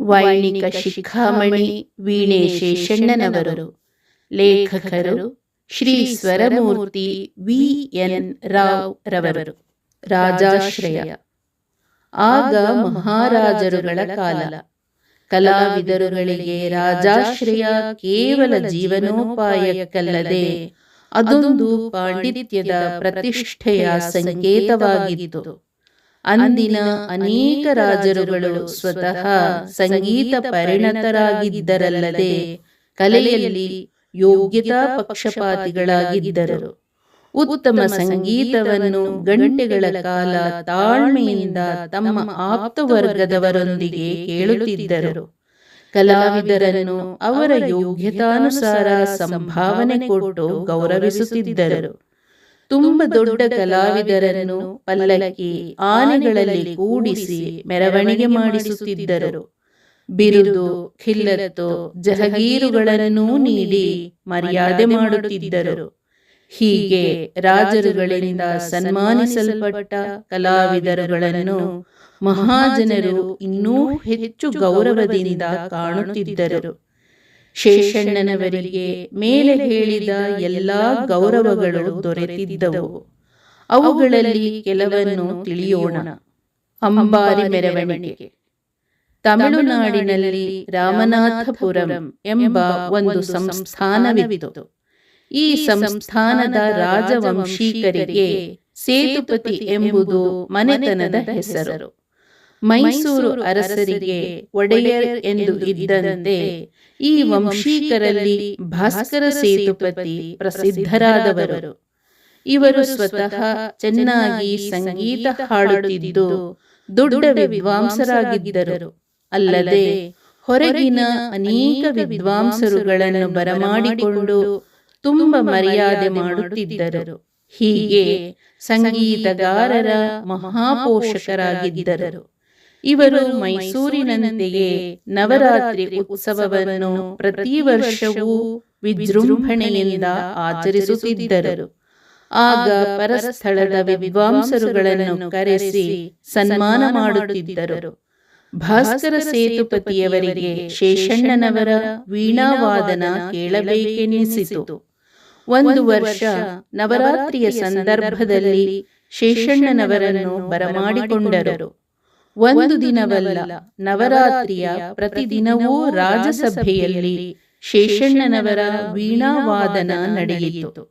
ವೈಣಿಕ ಶಿಖಾಮಣಿ ವೀಣೆ ಶೇಷಣ್ಣನವರು ಲೇಖಕರು ಶ್ರೀ ಸ್ವರಮೂರ್ತಿ ವಿ ಎನ್ ರಾವ್ ರವರು. ರಾಜಾಶ್ರಯ. ಆಗ ಮಹಾರಾಜರುಗಳ ಕಾಲ. ಕಲಾವಿದರುಗಳಿಗೆ ರಾಜಾಶ್ರಯ ಕೇವಲ ಜೀವನೋಪಾಯಕ್ಕಲ್ಲದೆ ಅದೊಂದು ಪಾಂಡಿತ್ಯದ ಪ್ರತಿಷ್ಠೆಯ ಸಂಕೇತವಾಗಿತ್ತು. ಅಂದಿನ ಅನೇಕ ರಾಜರುಗಳು ಸ್ವತಃ ಸಂಗೀತ ಪರಿಣತರಾಗಿದ್ದರಲ್ಲದೆ ಕಲೆಯಲ್ಲಿ ಯೋಗ್ಯತಾ ಪಕ್ಷಪಾತಿಗಳಾಗಿದ್ದರು. ಉತ್ತಮ ಸಂಗೀತವನ್ನು ಗಂಟೆಗಳ ಕಾಲ ತಾಳ್ಮೆಯಿಂದ ತಮ್ಮ ಆಪ್ತವರ್ಗದವರೊಂದಿಗೆ ಕೇಳುತ್ತಿದ್ದರು. ಕಲಾವಿದರನ್ನು ಅವರ ಯೋಗ್ಯತಾನುಸಾರ ಸಂಭಾವನೆ ಕೊಟ್ಟು ಗೌರವಿಸುತ್ತಿದ್ದರು. ತುಂಬ ದೊಡ್ಡ ಕಲಾವಿದರನ್ನು ಪಲ್ಲಕ್ಕಿ ಆನೆಗಳಲ್ಲಿ ಕೂಡಿಸಿ ಮೆರವಣಿಗೆ ಮಾಡಿಸುತ್ತಿದ್ದರು. ಬಿರುದು, ಖಿಲ್ಲತ್ತು, ಜಹಗೀರುಗಳನ್ನೂ ನೀಡಿ ಮರ್ಯಾದೆ ಮಾಡುತ್ತಿದ್ದರು. ಹೀಗೆ ರಾಜರುಗಳಿಂದ ಸನ್ಮಾನಿಸಲ್ಪಟ್ಟ ಕಲಾವಿದರುಗಳನ್ನು ಮಹಾಜನರು ಇನ್ನೂ ಹೆಚ್ಚು ಗೌರವದಿಂದ ಕಾಣುತ್ತಿದ್ದರು. ಶೇಷಣ್ಣನವರಿಗೆ ಮೇಲೆ ಹೇಳಿದ ಎಲ್ಲಾ ಗೌರವಗಳು ದೊರೆತಿದ್ದವು. ಅವುಗಳಲ್ಲಿ ಕೆಲವನ್ನು ತಿಳಿಯೋಣ. ಅಂಬಾರಿ ಮೆರವಣಿಗೆ. ತಮಿಳುನಾಡಿನಲ್ಲಿ ರಾಮನಾಥಪುರಂ ಎಂಬ ಒಂದು ಸಂಸ್ಥಾನವಿತ್ತು. ಈ ಸಂಸ್ಥಾನದ ರಾಜವಂಶೀಕರಿಗೆ ಸೇತುಪತಿ ಎಂಬುದು ಮನೆತನದ ಹೆಸರು. ಮೈಸೂರು ಅರಸರಿಗೆ ಒಡೆಯರ್ ಎಂದು ಇದ್ದಂತೆ ಈ ವಂಶೀಕರಲ್ಲಿ ಭಾಸ್ಕರ ಸೇತುಪತಿ ಪ್ರಸಿದ್ಧರಾದವರು. ಇವರು ಸ್ವತಃ ಚೆನ್ನಾಗಿ ಸಂಗೀತ ಹಾಡುತ್ತಿದ್ದು ದೊಡ್ಡ ವಿದ್ವಾಂಸರಾಗಿದ್ದರು. ಅಲ್ಲದೆ ಹೊರಗಿನ ಅನೇಕ ವಿದ್ವಾಂಸರುಗಳನ್ನು ಬರಮಾಡಿಕೊಂಡು ತುಂಬ ಮರ್ಯಾದೆ ಮಾಡುತ್ತಿದ್ದರು. ಹೀಗೆ ಸಂಗೀತಗಾರರ ಮಹಾಪೋಷಕರಾಗಿದ್ದರು. ಇವರು ಮೈಸೂರಿನಂತೆಯೇ ನವರಾತ್ರಿ ಉತ್ಸವವನ್ನು ಪ್ರತಿ ವರ್ಷವೂ ವಿಜೃಂಭಣೆಯಿಂದ ಆಚರಿಸುತ್ತಿದ್ದರು. ಆಗ ಪರಸ್ಥಳದ ವಿದ್ವಾಂಸರುಗಳನ್ನು ಕರೆಸಿ ಸನ್ಮಾನ ಮಾಡುತ್ತಿದ್ದರು. ಭಾಸ್ಕರ ಸೇತುಪತಿಯವರಿಗೆ ಶೇಷಣ್ಣನವರ ವೀಣಾವಾದನ ಕೇಳಬೇಕೆನ್ನಿಸಿತು ಒಂದು ವರ್ಷ ನವರಾತ್ರಿಯ ಸಂದರ್ಭದಲ್ಲಿ ಶೇಷಣ್ಣನವರನ್ನು ಬರಮಾಡಿಕೊಂಡರು. ಒಂದು ದಿನವಲ್ಲ ನವರಾತ್ರಿಯ ಪ್ರತಿದಿನವೂ ರಾಜಸಭೆಯಲ್ಲಿ ಶೇಷಣ್ಣನವರ ವೀಣಾವಾದನ ನಡೆಯಿತು.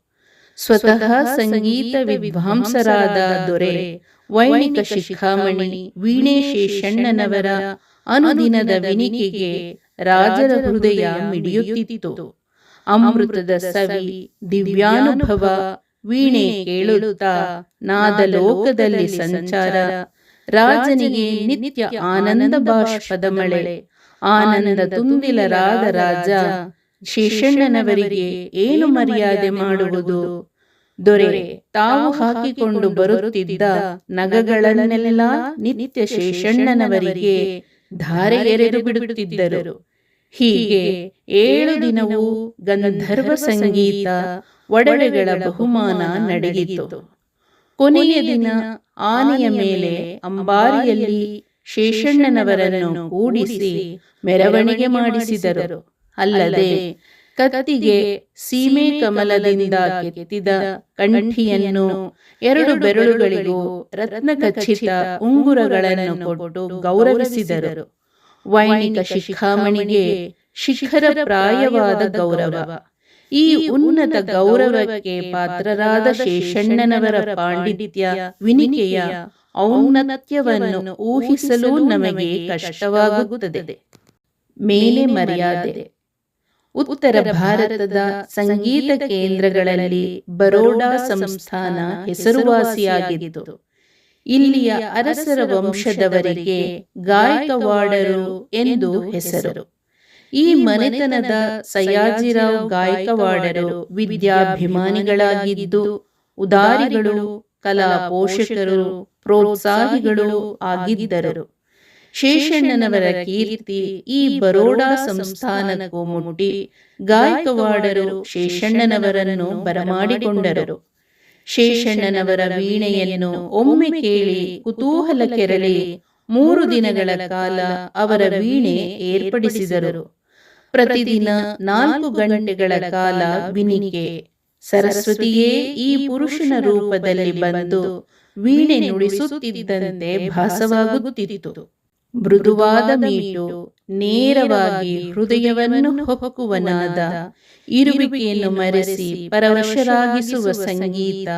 ಸ್ವತಃ ಸಂಗೀತ ವಿದ್ವಾಂಸರಾದ ದೊರೆ ವೈಣಿಕ ಶಿಖಾಮಣಿ ವೀಣೆ ಶೇಷಣ್ಣನವರ ಅನುದಿನದ ವಿನಿಕೆಗೆ ರಾಜರ ಹೃದಯ ಮಿಡಿಯುತ್ತಿತ್ತು. ಅಮೃತದ ಸವಿ ದಿವ್ಯಾನುಭವ ವೀಣೆ ಕೇಳುತ್ತಾ ನಾದಲೋಕದಲ್ಲಿ ಸಂಚಾರ ರಾಜನಿಗೆ ನಿತ್ಯ ಆನಂದ ಬಾಷ್ಪದ ಮಳೆ ಆನಂದ ತುಂಬಿಲರಾದ ರಾಜ ಶೇಷಣ್ಣನವರಿಗೆ ಏನು ಮರ್ಯಾದೆ ಮಾಡುವುದು? ದೊರೆ ತಾವು ಹಾಕಿಕೊಂಡು ಬರುತ್ತಿದ್ದ ನಗಗಳನ್ನೆಲ್ಲ ನಿತ್ಯ ಶೇಷಣ್ಣನವರಿಗೆ ಧಾರೆ ಎರೆದು ಬಿಡುತ್ತಿದ್ದರು. ಹೀಗೆ ಏಳು ದಿನವೂ ಗಂಧರ್ವ ಸಂಗೀತ ಒಡವೆಗಳ ಬಹುಮಾನ ನಡೆಯಿತು. ಕೊನೆಯ ದಿನ ಆನೆಯ ಮೇಲೆ ಅಂಬಾರಿಯಲ್ಲಿ ಶೇಷಣ್ಣನವರನ್ನು ಕೂಡಿಸಿ ಮೆರವಣಿಗೆ ಮಾಡಿಸಿದರು. ಅಲ್ಲದೆ ಕತ್ತಿಗೆ ಸೀಮೆ ಕಮಲದಿಂದ ಕೆತ್ತಿದ ಕಂಠಿಯನ್ನು ಎರಡು ಬೆರಳುಗಳಿಗೂ ರತ್ನ ಕಚ್ಚಿದ ಉಂಗುರಗಳನ್ನು ಕೊಟ್ಟು ಗೌರವಿಸಿದರು. ವೈಣಿಕ ಶಿಖಾಮಣಿಗೆ ಶಿಖರ ಪ್ರಾಯವಾದ ಗೌರವ. ಈ ಉನ್ನತ ಗೌರವಕ್ಕೆ ಪಾತ್ರರಾದ ಶೇಷಣ್ಣನವರ ಪಾಂಡಿತ್ಯ ವಿನಿಕೆಯ ಔನ್ನತ್ಯವನ್ನು ಊಹಿಸಲು ನಮಗೆ ಕಷ್ಟವಾಗುತ್ತದೆ. ಮೇಲೆ ಮರ್ಯಾದೆ. ಉತ್ತರ ಭಾರತದ ಸಂಗೀತ ಕೇಂದ್ರಗಳಲ್ಲಿ ಬರೋಡಾ ಸಂಸ್ಥಾನ ಹೆಸರುವಾಸಿಯಾಗಿತ್ತು. ಇಲ್ಲಿಯ ಅರಸರ ವಂಶದವರಿಗೆ ಗಾಯಕವಾಡರು ಎಂದು ಹೆಸರು. ಈ ಮನೆತನದ ಸಯಾಜಿರಾವ್ ಗಾಯಕವಾಡರು ವಿದ್ಯಾಭಿಮಾನಿಗಳಾಗಿದ್ದು ಉದಾರಿಗಳು ಕಲಾ ಪೋಷಕರು ಪ್ರೋತ್ಸಾಹಿಗಳು ಆಗಿದ್ದರು. ಶೇಷಣ್ಣನವರ ಕೀರ್ತಿ ಈ ಬರೋಡಾ ಸಂಸ್ಥಾನಕ್ಕೂ ಮುಟ್ಟಿ. ಗಾಯಕವಾಡರು ಶೇಷಣ್ಣನವರನ್ನು ಬರಮಾಡಿಕೊಂಡರು. ಶೇಷಣ್ಣನವರ ವೀಣೆಯನ್ನು ಒಮ್ಮೆ ಕೇಳಿ ಕುತೂಹಲ ಕೆರಳಿ ಮೂರು ದಿನಗಳ ಕಾಲ ಅವರ ವೀಣೆ ಏರ್ಪಡಿಸಿದರು. ಪ್ರತಿದಿನ ನಾಲ್ಕು ಗಂಟೆಗಳ ಕಾಲ ವಿನಿಕೆ. ಸರಸ್ವತಿಯೇ, ಈ ಪುರುಷನ ರೂಪದಲ್ಲಿ ಬಂದು ವೀಣೆ ನುಡಿಸುತ್ತಿದ್ದಂತೆ ಭಾಸವಾಗುತ್ತಿತ್ತು. ಮೃದುವಾದ ಮೀಟು, ನೇರವಾಗಿ ಹೃದಯವನ್ನು ಹೊಕ್ಕುವನಾದ, ಇರುವಿಕೆಯನ್ನು ಮರೆಸಿ ಪರವಶರಾಗಿಸುವ ಸಂಗೀತ,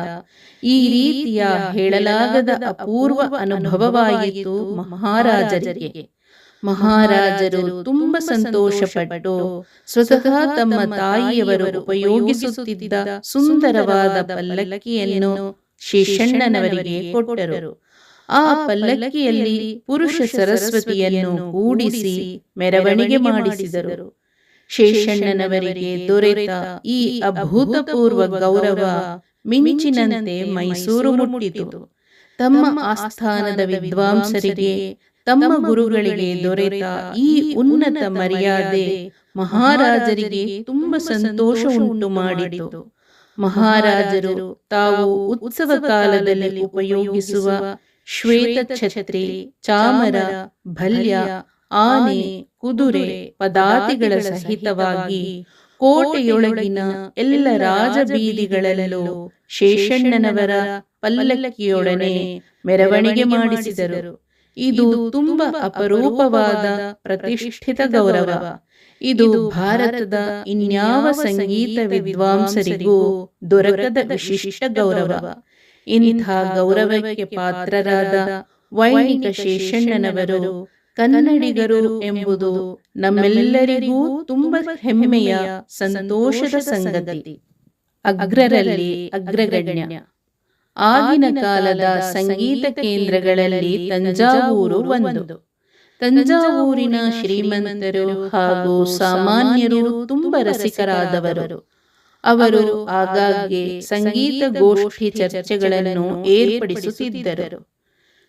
ಈ ರೀತಿಯ ಹೇಳಲಾಗದ ಅಪೂರ್ವ ಅನುಭವವಾಯಿತು ಮಹಾರಾಜರಿಗೆ. ಮಹಾರಾಜರು ತುಂಬ ಸಂತೋಷಪಟ್ಟು ಸ್ವತಃ ತಮ್ಮ ತಾಯಿಯವರು ಉಪಯೋಗಿಸುತ್ತಿದ್ದ ಸುಂದರವಾದ ಪಲ್ಲಕ್ಕಿಯನ್ನು ಶೇಷಣ್ಣನವರಿಗೆ ಕೊಟ್ಟರು. ಆ ಪಲ್ಲಕ್ಕಿಯಲ್ಲಿ ಪುರುಷ ಸರಸ್ವತಿಯನ್ನು ಕೂಡಿಸಿ ಮೆರವಣಿಗೆ ಮಾಡಿಸಿದರು. ಶೇಷಣ್ಣನವರಿಗೆ ದೊರೆತ ಈ ಅಭೂತಪೂರ್ವ ಗೌರವ ಮಿಂಚಿನಂತೆ ಮೈಸೂರು ಮುಟ್ಟಿತು. ತಮ್ಮ ಆಸ್ಥಾನದ ವಿದ್ವಾಂಸರಿಗೆ ತಮ್ಮ ಗುರುಗಳಿಗೆ ದೊರೆತ ಈ ಉನ್ನತ ಮರ್ಯಾದೆ ಮಹಾರಾಜರಿಗೆ ತುಂಬ ಸಂತೋಷ ಉಂಟು ಮಾಡಿತು. ಮಹಾರಾಜರು ತಾವು ಉತ್ಸವ ಕಾಲದಲ್ಲಿ ಉಪಯೋಗಿಸುವ ಶ್ವೇತ ಛತ್ರಿ ಚಾಮರ ಭಲ್ಯ ಆನೆ ಕುದುರೆ ಪದಾತಿಗಳ ಸಹಿತವಾಗಿ ಕೋಟೆಯೊಳಗಿನ ಎಲ್ಲ ರಾಜಬೀದಿಗಳಲ್ಲೂ ಶೇಷಣ್ಣನವರ ಪಲ್ಲಕ್ಕಿಯೊಡನೆ ಮೆರವಣಿಗೆ ಮಾಡಿಸಿದರು. ಇದು ತುಂಬ ಅಪರೂಪವಾದ ಪ್ರತಿಷ್ಠಿತ ಗೌರವ. ಇದು ಭಾರತದ ಇನ್ಯಾವ ಸಂಗೀತ ವಿದ್ವಾಂಸರಿಗೂ ದೊರಕದ ವಿಶಿಷ್ಟ ಗೌರವ. ಇಂಥ ಗೌರವಕ್ಕೆ ಪಾತ್ರರಾದ ವೈಣಿಕ ಶೇಷಣ್ಣನವರು ಕನ್ನಡಿಗರು ಎಂಬುದು ನಮ್ಮೆಲ್ಲರಿಗೂ ತುಂಬ ಹೆಮ್ಮೆಯ ಸಂತೋಷದ ಸಂಗತಿ. ಅಗ್ರರಲ್ಲಿ ಅಗ್ರಗಣ್ಯ. ಆಗಿನ ಕಾಲದ ಸಂಗೀತ ಕೇಂದ್ರಗಳಲ್ಲಿ ತಂಜಾವೂರು ಒಂದು. ತಂಜಾವೂರಿನ ಶ್ರೀಮಂತರು ಹಾಗೂ ಸಾಮಾನ್ಯರು ತುಂಬ ರಸಿಕರಾದವರು. ಅವರು ಆಗಾಗ್ಗೆ ಸಂಗೀತ ಗೋಷ್ಠಿ ಚರ್ಚೆಗಳನ್ನು ಏರ್ಪಡಿಸುತ್ತಿದ್ದರು.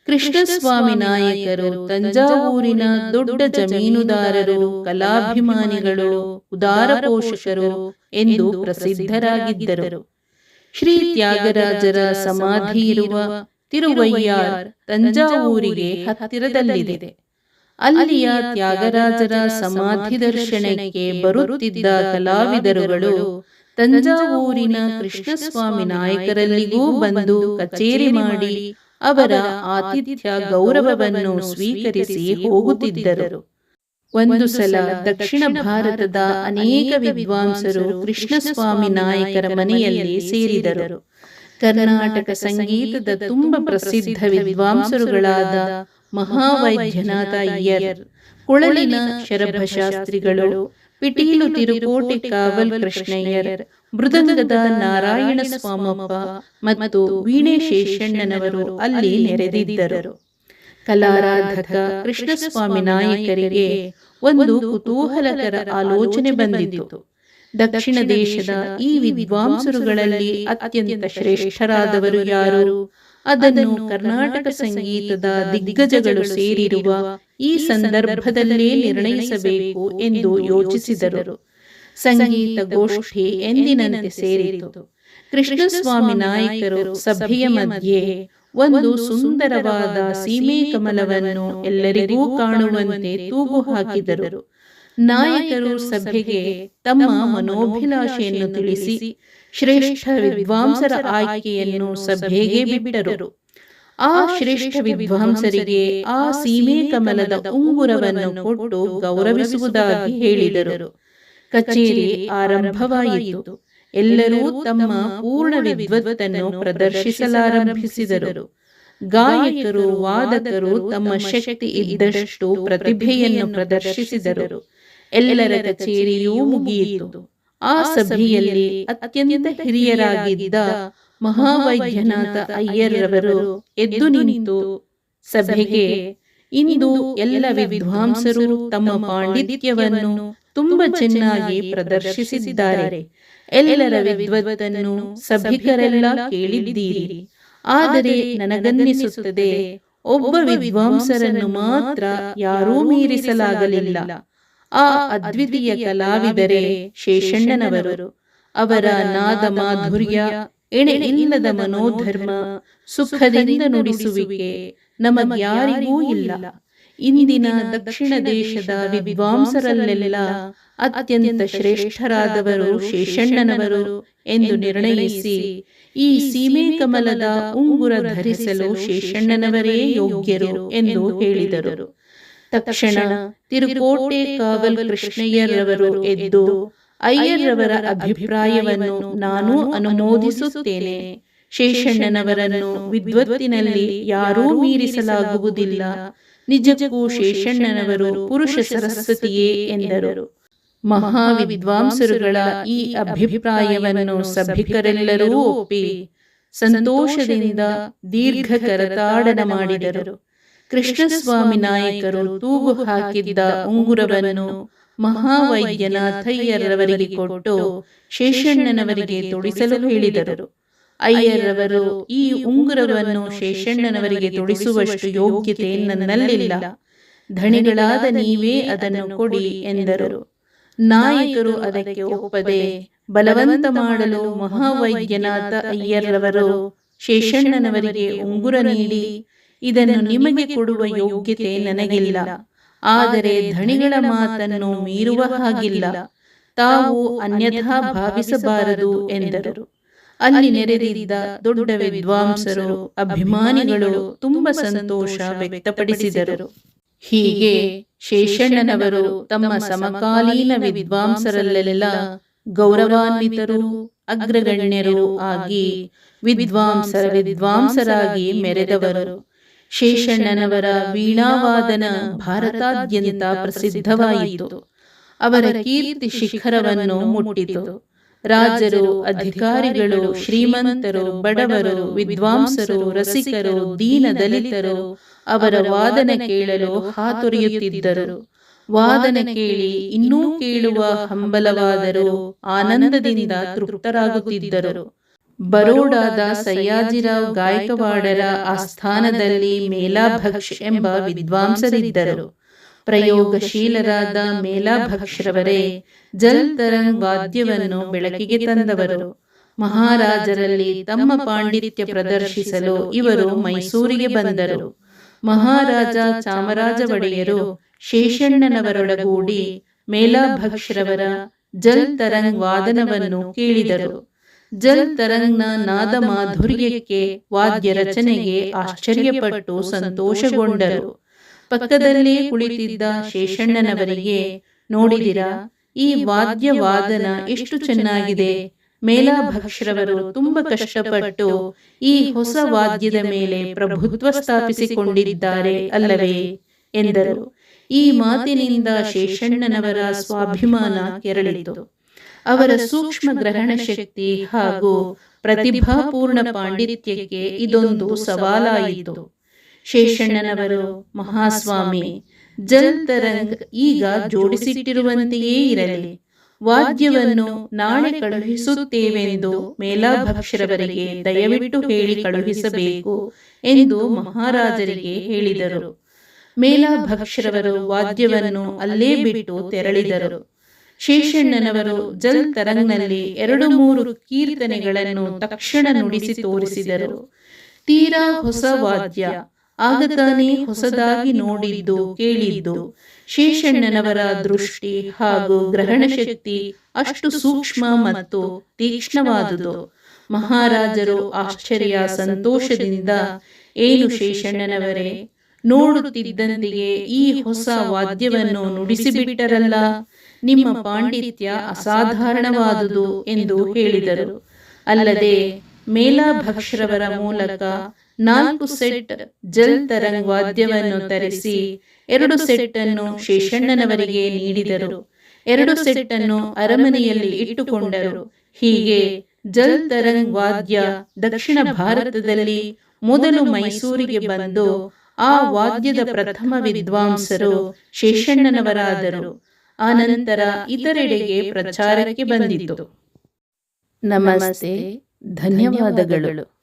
ಕೃಷ್ಣಸ್ವಾಮಿ ನಾಯಕರು ತಂಜಾವೂರಿನ ದೊಡ್ಡ ಜಮೀನುದಾರರು ಕಲಾಭಿಮಾನಿಗಳು ಉದಾರ ಪೋಷಕರು ಎಂದು ಪ್ರಸಿದ್ಧರಾಗಿದ್ದರು. ಶ್ರೀ ತ್ಯಾಗರಾಜರ ಸಮಾಧಿ ಇರುವ ತಿರುವಯ್ಯಾರ್ ತಂಜಾವೂರಿಗೆ ಹತ್ತಿರದಲ್ಲಿದೆ. ಅಲ್ಲಿಯ ತ್ಯಾಗರಾಜರ ಸಮಾಧಿ ದರ್ಶನಕ್ಕೆ ಬರುತ್ತಿದ್ದ ಕಲಾವಿದರುಗಳು ತಂಜಾವೂರಿನ ಕೃಷ್ಣಸ್ವಾಮಿ ನಾಯಕರಲ್ಲಿಗೂ ಬಂದು ಕಚೇರಿ ಮಾಡಿ ಅವರ ಆತಿಥ್ಯ ಗೌರವವನ್ನು ಸ್ವೀಕರಿಸಿ ಹೋಗುತ್ತಿದ್ದರು. ಒಂದು ಸಲ ದಕ್ಷಿಣ ಭಾರತದ ಅನೇಕ ವಿದ್ವಾಂಸರು ಕೃಷ್ಣಸ್ವಾಮಿ ನಾಯಕರ ಮನೆಯಲ್ಲಿ ಸೇರಿದರು. ಕರ್ನಾಟಕ ಸಂಗೀತದ ತುಂಬ ಪ್ರಸಿದ್ಧ ವಿದ್ವಾಂಸರುಗಳಾದ ಮಹಾವೈದ್ಯನಾಥ ಅಯ್ಯರ್ ಕುಳಲಿನ ಶರಭಶಾಸ್ತ್ರಿಗಳು ಪಿಟೀಲು ತಿರುಕೋಟೆ ಕಾವಲ್ ಕೃಷ್ಣಯ್ಯರ್ ಮೃದಂಗದ ನಾರಾಯಣ ಸ್ವಾಮಪ್ಪ ಮತ್ತು ವೀಣೆ ಶೇಷಣ್ಣನವರು ಅಲ್ಲಿ ನೆರೆದಿದ್ದರು. ಕಲಾರಾಧಕ ಕೃಷ್ಣಸ್ವಾಮಿ ನಾಯಕರಿಗೆ ಒಂದು ಕುತೂಹಲಕರ ಆಲೋಚನೆ ಬಂದಿತು. ದಕ್ಷಿಣ ದೇಶದ ಈ ವಿದ್ವಾಂಸರುಗಳಲ್ಲಿ ಅತ್ಯಂತ ಶ್ರೇಷ್ಠರಾದವರು ಯಾರು? ಅದನ್ನು ಕರ್ನಾಟಕ ಸಂಗೀತದ ದಿಗ್ಗಜಗಳು ಸೇರಿರುವ ಈ ಸಂದರ್ಭದಲ್ಲೇ ನಿರ್ಣಯಿಸಬೇಕು ಎಂದು ಯೋಚಿಸಿದರು. ಸಂಗೀತ ಗೋಷ್ಠಿ ಎಂದಿನಂತೆ ಸೇರಿತು. ಕೃಷ್ಣಸ್ವಾಮಿ ನಾಯಕರು ಸಭೆಯ ಮಧ್ಯೆ ಒಂದು ಸುಂದರವಾದ ಸೀಮೆ ಕಮಲವನ್ನು ಎಲ್ಲರಿಗೂ ಕಾಣುವಂತೆ ತೂಗು ಹಾಕಿದರು. ನಾಯಕರು ಸಭೆಗೆ ತಮ್ಮ ಮನೋಭಿಲಾಷೆಯನ್ನು ತಿಳಿಸಿ ಶ್ರೇಷ್ಠ ವಿದ್ವಾಂಸರ ಆಯ್ಕೆಯನ್ನು ಸಭೆಗೆ ಬಿಟ್ಟರು. ಆ ಶ್ರೇಷ್ಠ ವಿದ್ವಾಂಸರಿಗೆ ಆ ಸೀಮೆ ಕಮಲದ ಉಂಗುರವನ್ನು ಕೊಟ್ಟು ಗೌರವಿಸುವುದಾಗಿ ಹೇಳಿದರು. ಕಚೇರಿ ಆರಂಭವಾಯಿತು. ಎಲ್ಲರೂ ತಮ್ಮ ಪೂರ್ಣ ವಿದ್ವತ್ತನ್ನು ಪ್ರದರ್ಶಿಸಲಾರಂಭಿಸಿದರು. ಗಾಯಕರು ವಾದಕರು ತಮ್ಮ ಶಕ್ತಿ ಇದ್ದಷ್ಟು ಪ್ರತಿಭೆಯನ್ನು ಪ್ರದರ್ಶಿಸಿದರು. ಎಲ್ಲರ ಕಚೇರಿಯೂ ಮುಗಿಯಿತು. ಆ ಸಭೆಯಲ್ಲಿ ಅತ್ಯಂತ ಹಿರಿಯರಾಗಿದ್ದ ಮಹಾವೈದ್ಯನಾಥ ಅಯ್ಯರ್ರವರು ಎದ್ದು ನಿಂತು ಸಭೆಗೆ ಇಂದು ಎಲ್ಲ ವಿದ್ವಾಂಸರು ತಮ್ಮ ಪಾಂಡಿತ್ಯವನ್ನು ತುಂಬಾ ಚೆನ್ನಾಗಿ ಪ್ರದರ್ಶಿಸಿದ್ದಾರೆ. ಎಲ್ಲರ ವಿದ್ವತ್ತನ್ನು ಸಭಿಕರೆಲ್ಲ ಕೇಳಿದ್ದೀರಿ. ಆದರೆ ನನಗನ್ನಿಸುತ್ತದೆ, ಒಬ್ಬ ವಿದ್ವಾಂಸರನ್ನು ಮಾತ್ರ ಯಾರೂ ಮೀರಿಸಲಾಗಲಿಲ್ಲ. ಆ ಅದ್ವಿತೀಯ ಕಲಾವಿದರೆ ಶೇಷಣ್ಣನವರು. ಅವರ ನಾದ ಮಾಧುರ್ಯ ಎಣೆ ಇಲ್ಲದ ಮನೋಧರ್ಮ, ಸುಖದಿಂದ ನುಡಿಸುವಿಕೆ ನಮಗ್ಯಾರಿಗೂ ಇಲ್ಲ. ಇಂದಿನ ದಕ್ಷಿಣ ದೇಶದ ವಿದ್ವಾಂಸರಲ್ಲೆಲ್ಲ ಅತ್ಯಂತ ಶ್ರೇಷ್ಠರಾದವರು ಶೇಷಣ್ಣನವರು ಎಂದು ನಿರ್ಣಯಿಸಿ ಈ ಸೀಮೆ ಕಮಲದ ಉಂಗುರ ಧರಿಸಲು ಶೇಷಣ್ಣನವರೇ ಯೋಗ್ಯರು ಎಂದು ಹೇಳಿದರು. ತಕ್ಷಣ ತಿರುಕೋಟೆ ಕಾವಲ್ ಕೃಷ್ಣಯ್ಯರವರು ಎದ್ದು ಅಯ್ಯರ್ರವರ ಅಭಿಪ್ರಾಯವನ್ನು ನಾನು ಅನುಮೋದಿಸುತ್ತೇನೆ. ಶೇಷಣ್ಣನವರನ್ನು ವಿದ್ವತ್ತಿನಲ್ಲಿ ಯಾರೂ ಮೀರಿಸಲಾಗುವುದಿಲ್ಲ. ನಿಜಕ್ಕೂ ಶೇಷಣ್ಣನವರು ಪುರುಷ ಸರಸ್ವತಿಯೇ ಎಂದರು. ಮಹಾವಿದ್ವಾಂಸರುಗಳ ಈ ಅಭಿಪ್ರಾಯವನ್ನು ಸಭಿಕರೆಲ್ಲರೂ ಒಪ್ಪಿ ಸಂತೋಷದಿಂದ ದೀರ್ಘ ಕರತಾಡನ ಮಾಡಿದರು. ಕೃಷ್ಣಸ್ವಾಮಿ ನಾಯಕರು ತೂಗು ಹಾಕಿದ್ದ ಉಂಗುರವನ್ನು ಮಹಾವೈದ್ಯನಾಥಯ್ಯರವರಿಗೆ ಕೊಟ್ಟು ಶೇಷಣ್ಣನವರಿಗೆ ತೊಡಿಸಲು ಹೇಳಿದರು. ಅಯ್ಯರವರು ಈ ಉಂಗುರವನ್ನು ಶೇಷಣ್ಣನವರಿಗೆ ತೊಡಿಸುವಷ್ಟು ಯೋಗ್ಯತೆ ನನ್ನಲ್ಲಿಲ್ಲ. ಧಣಿಗಳಾದ ನೀವೇ ಅದನ್ನು ಕೊಡಿ ಎಂದರು. ನಾಯಕರು ಅದಕ್ಕೆ ಒಪ್ಪದೆ ಬಲವಂತ ಮಾಡಲು ಮಹಾವೈದ್ಯನಾಥ ಅಯ್ಯರವರು ಶೇಷಣ್ಣನವರಿಗೆ ಉಂಗುರ ನೀಡಿ ಇದನ್ನು ನಿಮಗೆ ಕೊಡುವ ಯೋಗ್ಯತೆ ನನಗಿಲ್ಲ. ಆದರೆ ಧಣಿಗಳ ಮಾತನ್ನು ಮೀರುವ ಹಾಗಿಲ್ಲ. ತಾವು ಅನ್ಯಥಾ ಭಾವಿಸಬಾರದು ಎಂದರು. ಅಲ್ಲಿ ನೆರೆದಿದ್ದ ದೊಡ್ಡ ವಿದ್ವಾಂಸರು, ಅಭಿಮಾನಿಗಳು ತುಂಬಾ ಸಂತೋಷ ವ್ಯಕ್ತಪಡಿಸಿದರು. ಹೀಗೆ ಶೇಷಣ್ಣನವರು ತಮ್ಮ ಸಮಕಾಲೀನ ವಿದ್ವಾಂಸರಲ್ಲೆಲ್ಲ ಗೌರವಾನ್ವಿತರು, ಅಗ್ರಗಣ್ಯರು ಆಗಿ ವಿದ್ವಾಂಸರ ವಿದ್ವಾಂಸರಾಗಿ ಮೆರೆದವರು. ಶೇಷಣ್ಣನವರ ವೀಣಾವಾದನ ಭಾರತಾದ್ಯಂತ ಪ್ರಸಿದ್ಧವಾಯಿತು. ಅವರ ಕೀರ್ತಿ ಶಿಖರವನ್ನು ಮುಟ್ಟಿತು. ರಾಜರು ಅಧಿಕಾರಿಗಳು ಶ್ರೀಮಂತರು ಬಡವರು ವಿದ್ವಾಂಸರು ರಸಿಕರು ದೀನ ದಲಿತರು ಅವರ ವಾದನ ಕೇಳಲು ಹಾತೊರೆಯುತ್ತಿದ್ದರು. ವಾದನ ಕೇಳಿ ಇನ್ನೂ ಕೇಳುವ ಹಂಬಲವಾದರು ಆನಂದದಿಂದ ತೃಪ್ತರಾಗುತ್ತಿದ್ದರು. ಬರೋಡಾದ ಸಯ್ಯಾಜಿರಾವ್ ಗಾಯಕವಾಡರ ಆಸ್ಥಾನದಲ್ಲಿ ಮೇಲಾಭಕ್ಷ ಎಂಬ ವಿದ್ವಾಂಸರಿದ್ದರು. ಪ್ರಯೋಗಶೀಲರಾದ ಮೇಲಾಭಕ್ಷರವರೇ, ಜಲ್ ತರಂಗ್ ವಾದ್ಯವನ್ನು ಬೆಳಕಿಗೆ ತಂದವರು. ಮಹಾರಾಜರಲ್ಲಿ ತಮ್ಮ ಪಾಂಡಿತ್ಯ ಪ್ರದರ್ಶಿಸಲು ಇವರು ಮೈಸೂರಿಗೆ ಬಂದರು. ಮಹಾರಾಜ ಚಾಮರಾಜ ಒಡೆಯರು ಶೇಷಣ್ಣನವರೊಡಗೂಡಿ ಮೇಲಾಭಕ್ಷರವರ ಜಲ್ ತರಂಗ್ ವಾದನವನ್ನು ಕೇಳಿದರು. ಜಲ್ ತರಂಗ್ನ ನಾದ ಮಾಧುರ್ಯಕ್ಕೆ ವಾದ್ಯ ರಚನೆಗೆ ಆಶ್ಚರ್ಯಪಟ್ಟು ಸಂತೋಷಗೊಂಡರು. ಪಕ್ಕದಲ್ಲೇ ಕುಳಿತಿದ್ದ ಶೇಷಣ್ಣನವರಿಗೆ, ನೋಡಿದಿರ, ಈ ವಾದ್ಯ ವಾದನ ಎಷ್ಟು ಚೆನ್ನಾಗಿದೆ. ಮೇಲಾಭಕ್ಷರವರು ತುಂಬಾ ಕಷ್ಟಪಟ್ಟು ಈ ಹೊಸ ವಾದ್ಯದ ಮೇಲೆ ಪ್ರಭುತ್ವ ಸ್ಥಾಪಿಸಿಕೊಂಡಿದ್ದಾರೆ ಅಲ್ಲವೇ? ಎಂದರು. ಈ ಮಾತಿನಿಂದ ಶೇಷಣ್ಣನವರ ಸ್ವಾಭಿಮಾನ ಕೆರಳಿತು. ಅವರ ಸೂಕ್ಷ್ಮ ಗ್ರಹಣ ಶಕ್ತಿ ಹಾಗೂ ಪ್ರತಿಭಾಪೂರ್ಣ ಪಾಂಡಿತ್ಯಕ್ಕೆ ಇದೊಂದು ಸವಾಲಾಯಿತು. ಶೇಷಣ್ಣನವರು, ಮಹಾಸ್ವಾಮಿ ಜಲ್ ತರಂಗ್ ಈಗ ಜೋಡಿಸಿಟ್ಟಿರುವಂತೆಯೇ ಇರಲಿ. ವಾದ್ಯವನ್ನು ನಾಳೆ ಕಳುಹಿಸುತ್ತೇವೆಂದು ಮೇಲಾಭಕ್ಷರವರಿಗೆ ದಯವಿಟ್ಟು ಹೇಳಿ ಕಳುಹಿಸಬೇಕು ಎಂದು ಮಹಾರಾಜರಿಗೆ ಹೇಳಿದರು. ಮೇಲಾಭಕ್ಷರವರು ವಾದ್ಯವನ್ನು ಅಲ್ಲೇ ಬಿಟ್ಟು ತೆರಳಿದರು. ಶೇಷಣ್ಣನವರು ಜಲ್ ತರಂಗ್ನಲ್ಲಿ ಎರಡು ಮೂರು ಕೀರ್ತನೆಗಳನ್ನು ತಕ್ಷಣ ನುಡಿಸಿ ತೋರಿಸಿದರು. ತೀರಾ ಹೊಸ ವಾದ್ಯ ಆಗ ತಾನೇ ಹೊಸದಾಗಿ ನೋಡಿದ್ದು, ಕೇಳಿದ್ದು. ಶೇಷಣ್ಣನವರ ದೃಷ್ಟಿ ಹಾಗೂ ಗ್ರಹಣ ಶಕ್ತಿ ಅಷ್ಟು ಸೂಕ್ಷ್ಮ ಮತ್ತು ತೀಕ್ಷ್ಣವಾದುದು. ಮಹಾರಾಜರು ಆಶ್ಚರ್ಯ ಸಂತೋಷದಿಂದ, ಏನು ಶೇಷಣ್ಣನವರೇ, ನೋಡುತ್ತಿದ್ದಂತೆಯೇ ಈ ಹೊಸ ವಾದ್ಯವನ್ನು ನುಡಿಸಿಬಿಟ್ಟರಲ್ಲ? ನಿಮ್ಮ ಪಾಂಡಿತ್ಯ ಅಸಾಧಾರಣವಾದುದು ಎಂದು ಹೇಳಿದರು. ಅಲ್ಲದೆ ಮೇಲಾಭಕ್ಷರವರ ಮೂಲಕ ನಾಲ್ಕು ಸೆಟ್ ಜಲ್ ತರಂಗ್ ವಾದ್ಯವನ್ನು ತರಿಸಿ ಎರಡು ಸೆಟ್ ಅನ್ನು ಶೇಷಣ್ಣನವರಿಗೆ ನೀಡಿದರು. ಎರಡು ಸೆಟ್ ಅನ್ನು ಅರಮನೆಯಲ್ಲಿ ಇಟ್ಟುಕೊಂಡರು. ಹೀಗೆ ಜಲ್ ತರಂಗ್ ವಾದ್ಯ ದಕ್ಷಿಣ ಭಾರತದಲ್ಲಿ ಮೊದಲು ಮೈಸೂರಿಗೆ ಬಂದು ಆ ವಾದ್ಯದ ಪ್ರಥಮ ವಿದ್ವಾಂಸರು ಶೇಷಣ್ಣನವರಾದರು. ಆನಂತರ ಇತರೆಡೆಗೆ ಪ್ರಚಾರಕ್ಕೆ ಬಂದಿತು. ನಮಸ್ತೆ. ಧನ್ಯವಾದಗಳು.